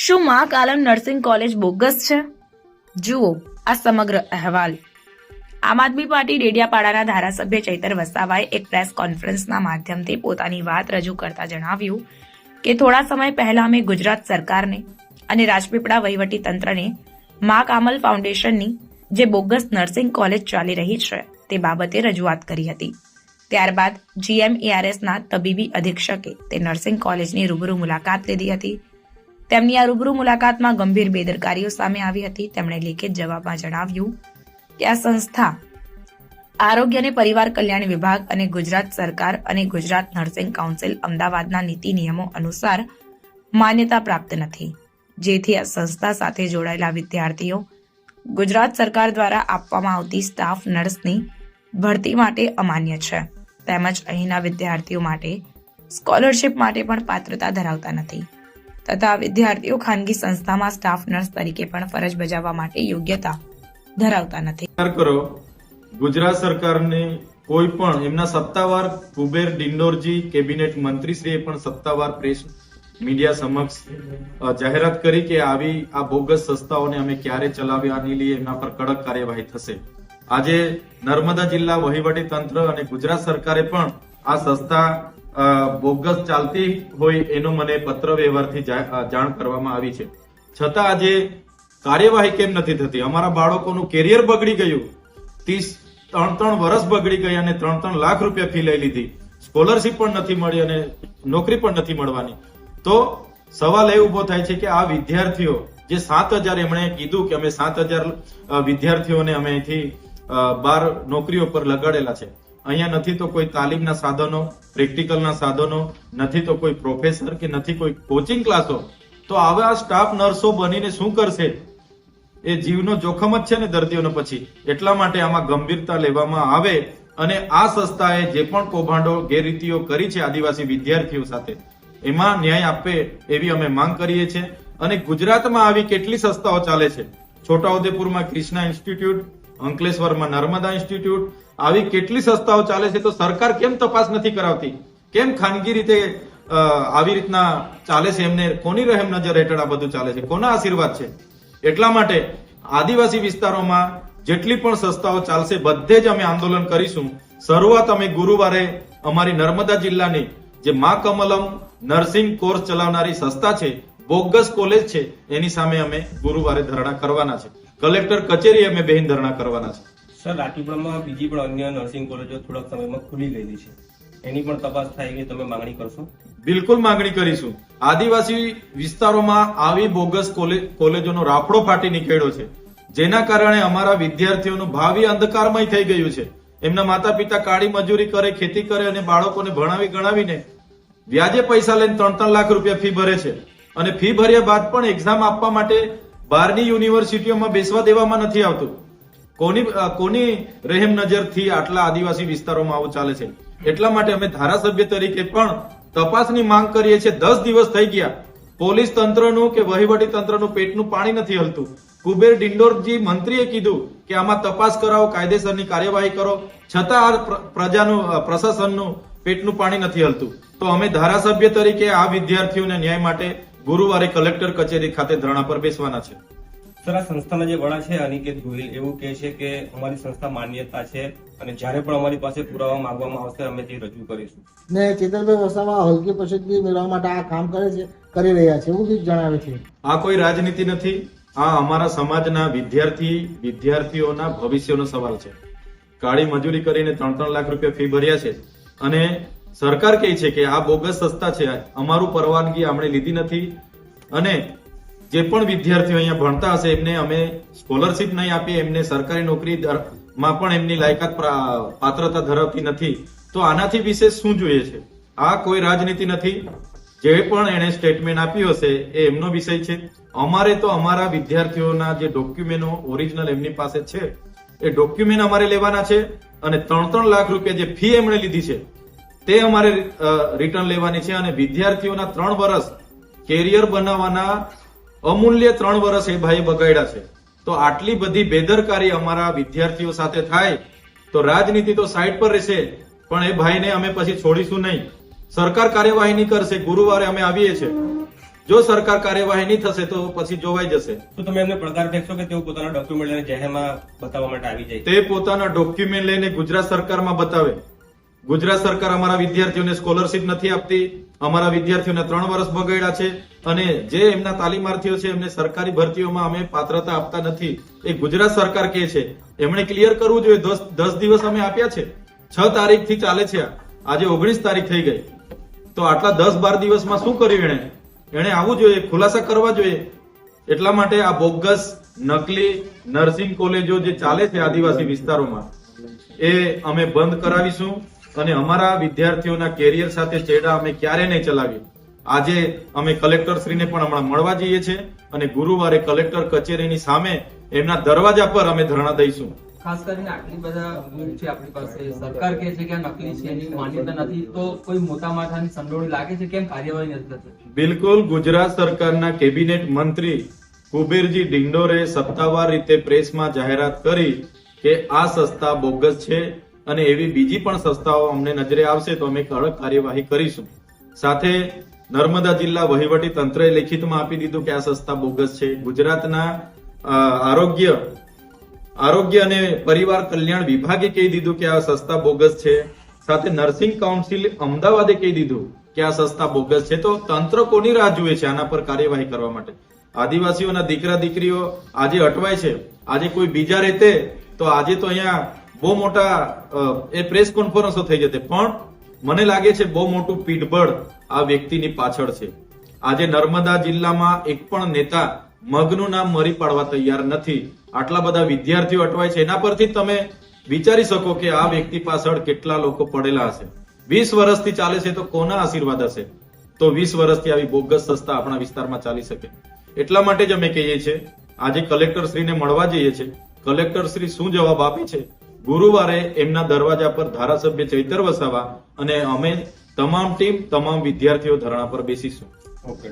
શું મા કાલમ nursing college bogus છે? જુઓ, આ સમગ્ર અહેવાલ. આમ આદમી પાર્ટી ડેડિયાપાડાના ધારાસભ્ય ચૈતર વસાવાએ એક પ્રેસ કોન્ફરન્સના માધ્યમથી પોતાની વાત રજૂ કરતા જણાવ્યું કે થોડા સમય પહેલા અમે ગુજરાત સરકારને અને રાજપીપળા વહીવટી તંત્રને મા કામલ ફાઉન્ડેશનની જે બોગસ નર્સિંગ કોલેજ ચાલી રહી છે તે બાબતે રજૂઆત કરી હતી. ત્યારબાદ જીએમઈઆરએસના તબીબી અધિક્ષકે તે નર્સિંગ કોલેજની રૂબરૂ મુલાકાત લીધી હતી. તેમની આ રૂબરૂ મુલાકાતમાં ગંભીર બેદરકારીઓ સામે આવી હતી. તેમણે લેખિત જવાબમાં જણાવ્યું કે આ સંસ્થા આરોગ્ય અને પરિવાર કલ્યાણ વિભાગ અને ગુજરાત સરકાર અને ગુજરાત નર્સિંગ કાઉન્સિલ અમદાવાદના નીતિ નિયમો અનુસાર માન્યતા પ્રાપ્ત નથી. જેથી આ સંસ્થા સાથે જોડાયેલા વિદ્યાર્થીઓ ગુજરાત સરકાર દ્વારા આપવામાં આવતી સ્ટાફ નર્સની ભરતી માટે અમાન્ય છે. તેમજ અહીંના વિદ્યાર્થીઓ માટે સ્કોલરશિપ માટે પણ પાત્રતા ધરાવતા નથી. તથા વિદ્યાર્થીઓ ખાનગી સંસ્થામાં સ્ટાફ નર્સ તરીકે પણ ફરજ બજાવવા માટે યોગ્યતા ધરાવતા નથી. ગુજરાત સરકારની કોઈ પણ, એમના સત્તાવાર કુબેર ડિંડોરજી કેબિનેટ મંત્રીશ્રીએ પણ સત્તાવાર પ્રેસ મીડિયા સમક્ષ જાહેરાત કરી કે આવી, આ બોગસ સંસ્થાઓને અમે ક્યારે ચલાવ્યાની લઈએ એના પર કડક કાર્યવાહી થશે. આજે નર્મદા જિલ્લા વહીવટી તંત્ર અને ગુજરાત સરકારે પણ આ સંસ્થા બોગસ ચાલતી હોય એનો મને પત્ર વ્યવહારથી જાણ કરવામાં આવી છે. છતાં આજે કાર્યવાહી કેમ નથી થતી? અમારા બાળકોનું કેરિયર બગડી ગયું. ત્રીસ, ત્રણ ત્રણ વર્ષ બગડી ગયા અને ત્રણ ત્રણ લાખ રૂપિયા ફી લઈ લીધી. સ્કોલરશિપ પણ નથી મળી અને નોકરી પણ નથી મળવાની. તો સવાલ એ ઊભો થાય છે કે આ વિદ્યાર્થીઓ, જે સાત હજાર એમણે કીધું કે અમે સાત હજાર વિદ્યાર્થીઓને અમે અહીંથી બાર નોકરીઓ પર લગાડેલા છે. અહીંયા નથી તો કોઈ તાલીમના સાધનો, પ્રેક્ટિકલના સાધનો, નથી તો કોઈ પ્રોફેસર કે નથી કોઈ કોચિંગ ક્લાસો. તો આવા સ્ટાફ નર્સો બનીને શું કરશે? એ જીવનો જોખમ જ છે ને દર્દીઓનો પછી. એટલા માટે આમાં ગંભીરતા લેવામાં આવે અને આ સંસ્થાએ જે પણ કૌભાંડો, ગેરરીતિઓ કરી છે આદિવાસી વિદ્યાર્થીઓ સાથે, એમાં ન્યાય આપે એવી અમે માંગ કરીએ છીએ. અને ગુજરાતમાં આવી કેટલી સંસ્થાઓ ચાલે છે? છોટાઉદેપુરમાં ક્રિષ્ના ઇન્સ્ટિટ્યૂટ, અંકલેશ્વરમાં નર્મદા ઇન્સ્ટિટ્યૂટ આવી કેટલી સંસ્થાઓ ચાલે છે તો સરકાર કેમ તપાસ નથી કરાવતી? કેમ ખાનગી રીતે આવી રીતના ચાલે છે એમને? કોની રહેમ નજર હેઠળ આ બધું ચાલે છે? કોના આશીર્વાદ છે? એટલા માટે આદિવાસી વિસ્તારોમાં જેટલી પણ સંસ્થાઓ ચાલશે, બધે જ અમે આંદોલન કરીશું. શરૂઆત અમે ગુરુવારે અમારી નર્મદા જિલ્લાની જે મા કમલમ નર્સિંગ કોર્સ ચલાવનારી સંસ્થા છે, બોગસ કોલેજ છે, એની સામે અમે ગુરુવારે ધરણા કરવાના છે. કલેક્ટર કચેરી અમે બહેન ધરણા કરવાના છે. સર રાજપીપળામાં બીજી પણ અન્ય નર્સિંગ કોલેજો થોડાક સમયમાં ખુલી ગયેલી છે. એની પણ તપાસ થાય કે તમે માંગણી કરશો? બિલકુલ માંગણી કરીશું. આદિવાસી વિસ્તારોમાં આવી બોગસ કોલેજોનો રાફડો ફાટી નીકળ્યો છે. જેના કારણે અમારા વિદ્યાર્થીઓનું ભાવિ અંધકારમય થઈ ગયું છે. એમના માતા પિતા કાળી મજૂરી કરે, ખેતી કરે અને બાળકોને ભણાવી ગણાવીને વ્યાજે પૈસા લઈને ત્રણ ત્રણ લાખ રૂપિયા ફી ભરે છે. અને ફી ભર્યા બાદ પણ એક્ઝામ આપવા માટે બહારની યુનિવર્સિટીઓમાં બેસવા દેવામાં નથી આવતું. કોની કોની રહેમ નજરથી આટલા આદિવાસી વિસ્તારોમાં આવું ચાલે છે? એટલા માટે અમે ધારાસભ્ય તરીકે પણ તપાસની માંગ કરીએ છીએ. દસ દિવસ થઈ ગયા. પોલીસ તંત્રનું કે વહીવટી તંત્રનું પેટનું પાણી નથી હલતું. કુબેર ડિંડોરજી મંત્રીએ કીધું કે આમાં તપાસ કરાવો, કાયદેસરની કાર્યવાહી કરો. છતાં આ પ્રજાનું પ્રશાસનનું પેટનું પાણી નથી હલતું. તો અમે ધારાસભ્ય તરીકે આ વિદ્યાર્થીઓને ન્યાય માટે ગુરુવારે કલેક્ટર કચેરી ખાતે ધરણા પર બેસવાના છે. સર આ સંસ્થાના જે વડા છે અનિકેત ગોહિલ એવું કહે છે કે અમારી સંસ્થા માન્યતા છે અને જ્યારે પણ અમારી પાસે પુરાવા માંગવામાં આવશે અમે તે રજૂ કરીશું. ને ચેતનભાઈ વસાવા હલકી પસંદગી મેળવવા માટે આ કામ કરે છે કરી રહ્યા છે એવું કંઈક જણાવે છે? આ કોઈ રાજનીતિ નથી આ અમારા સમાજના વિદ્યાર્થી વિદ્યાર્થીઓના ભવિષ્યનો સવાલ છે. કાળી મજૂરી કરીને ત્રણ ત્રણ લાખ રૂપિયા ફી ભર્યા છે અને સરકાર કહે છે કે આ બોગસ સંસ્થા છે અમારું પરવાનગી આપણે લીધી નથી અને જે પણ વિદ્યાર્થીઓ અહીંયા ભણતા હશે, એમને અમે સ્કોલરશિપ નહીં આપીએ, એમને સરકારી નોકરી માં પણ એમની લાયકાત પાત્રતા ધરાવતી નથી. તો આનાથી વિશેષ શું જોઈએ છે? આ કોઈ રાજનીતિ નથી. જે પણ એણે સ્ટેટમેન્ટ આપ્યું હશે, એ એમનો વિષય છે. અમારે તો અમારા વિદ્યાર્થીઓના જે ડોક્યુમેન્ટો ઓરિજિનલ એમની પાસે છે, એ ડોક્યુમેન્ટ અમારે લેવાના છે અને ત્રણ ત્રણ લાખ રૂપિયા જે ફી એમણે લીધી છે, તે અમારે રિટર્ન લેવાની છે અને વિદ્યાર્થીઓના ત્રણ વર્ષ કેરિયર બનાવવાના અમૂલ્ય ત્રણ વર્ષ એ ભાઈ બગાડ્યા છે. તો આટલી બધી બેદરકારી અમારા વિદ્યાર્થીઓ સાથે થાય તો રાજનીતિ તો સાઈડ પર રહેશે પણ એ ભાઈને અમે પછી છોડીશું નહીં. સરકાર કાર્યવાહી નહીં કરશે ગુરુવારે અમે આવીએ છીએ. જો સરકાર કાર્યવાહી નહીં થશે તો પછી જોવાઈ જશે. તો તમે એમને પડકાર ફેંકશો કે તેઓ પોતાના ડોક્યુમેન્ટ લઈને જાહેરમાં બતાવવા માટે આવી જાય? તે પોતાના ડોક્યુમેન્ટ લઈને ગુજરાત સરકારમાં બતાવે. ગુજરાત સરકાર અમારા વિદ્યાર્થીઓને સ્કોલરશીપ નથી આપતી. અમારા વિદ્યાર્થીઓને ત્રણ વર્ષ બગાડ્યા છે અને જે એમના તાલીમાર્થીઓ છે, એમને સરકારી ભરતીઓમાં અમે પાત્રતા આપતા નથી. એ ગુજરાત સરકાર કે છે. એમણે ક્લિયર કરવું જોઈએ. દસ દસ દિવસ અમે આપ્યા છે. છ તારીખથી ચાલે છે આજે ઓગણીસ તારીખ થઈ ગઈ. તો આટલા દસ બાર દિવસમાં શું કર્યું એણે? એણે આવવું જોઈએ, ખુલાસા કરવા જોઈએ. એટલા માટે આ બોગસ, નકલી નર્સિંગ કોલેજો જે ચાલે છે આદિવાસી વિસ્તારોમાં, એ અમે બંધ કરાવીશું. અને અમારા વિદ્યાર્થીઓના કેરિયર સાથે ચેડા અમે ક્યારે નહીં ચલાવીએ? આજે અમે કલેક્ટર શ્રીને પણ હમણાં મળવા જઈએ છીએ અને ગુરુવારે કલેક્ટર કચેરીની સામે એમના દરવાજા પર અમે ધરણા દઈશું. ખાસ કરીને આટલી બધા છે આપણી પાસે. સરકાર કહે છે કે આ નકલી છે એની માન્યતા નથી. તો કોઈ મોટા માથાની સંડોવણી લાગે છે કેમ કાર્યવાહી નથી થતી? બિલકુલ ગુજરાત સરકારના કેબિનેટ મંત્રી કુબેરજી ડિંડોરે સત્તાવાર રીતે પ્રેસમાં જાહેરાત કરી કે આ સંસ્થા બોગસ છે અને એવી બીજી પણ સંસ્થાઓ અમને નજરે આવશે તો અમે કડક કાર્યવાહી કરીશું. સાથે નર્મદા જિલ્લા વહીવટી તંત્રએ લેખિતમાં આપી દીધું કે આ સંસ્થા બોગસ છે. ગુજરાતના આરોગ્ય આરોગ્ય અને પરિવાર કલ્યાણ વિભાગે કહી દીધું કે આ સંસ્થા બોગસ છે. સાથે નર્સિંગ કાઉન્સિલ અમદાવાદે કહી દીધું કે આ સંસ્થા બોગસ છે. તો તંત્ર કોની રાહ જુએ છે આના પર કાર્યવાહી કરવા માટે? આદિવાસીઓના દીકરા દીકરીઓ આજે અટવાય છે. આજે કોઈ બીજા રહેતે તો આજે તો અહીંયા બહુ મોટા એ પ્રેસ કોન્ફરન્સો થઈ જતી પણ મને લાગે છે બહુ મોટું પીઠબળ આ વ્યક્તિની પાછળ છે. આજે નર્મદા જિલ્લામાં એક પણ નેતા મગનું નામ મરી પાડવા તૈયાર નથી. આટલા બધા વિદ્યાર્થીઓ અટવાય છે. એના પરથી તમે વિચારી શકો કે આ વ્યક્તિ પાછળ કેટલા લોકો પડેલા હશે. વીસ વર્ષથી ચાલે છે તો કોના આશીર્વાદ હશે? તો વીસ વર્ષથી આવી બોગસ સંસ્થા આપણા વિસ્તારમાં ચાલી શકે. એટલા માટે જ અમે કહીએ છીએ, આજે કલેક્ટર શ્રીને મળવા જઈએ છીએ. કલેક્ટર શ્રી શું જવાબ આપે છે? ગુરુવારે એમના દરવાજા પર ધારાસભ્ય ચૈતર વસાવા અને અમે તમામ ટીમ, તમામ વિદ્યાર્થીઓ ધરણા પર બેસીશું. ઓકે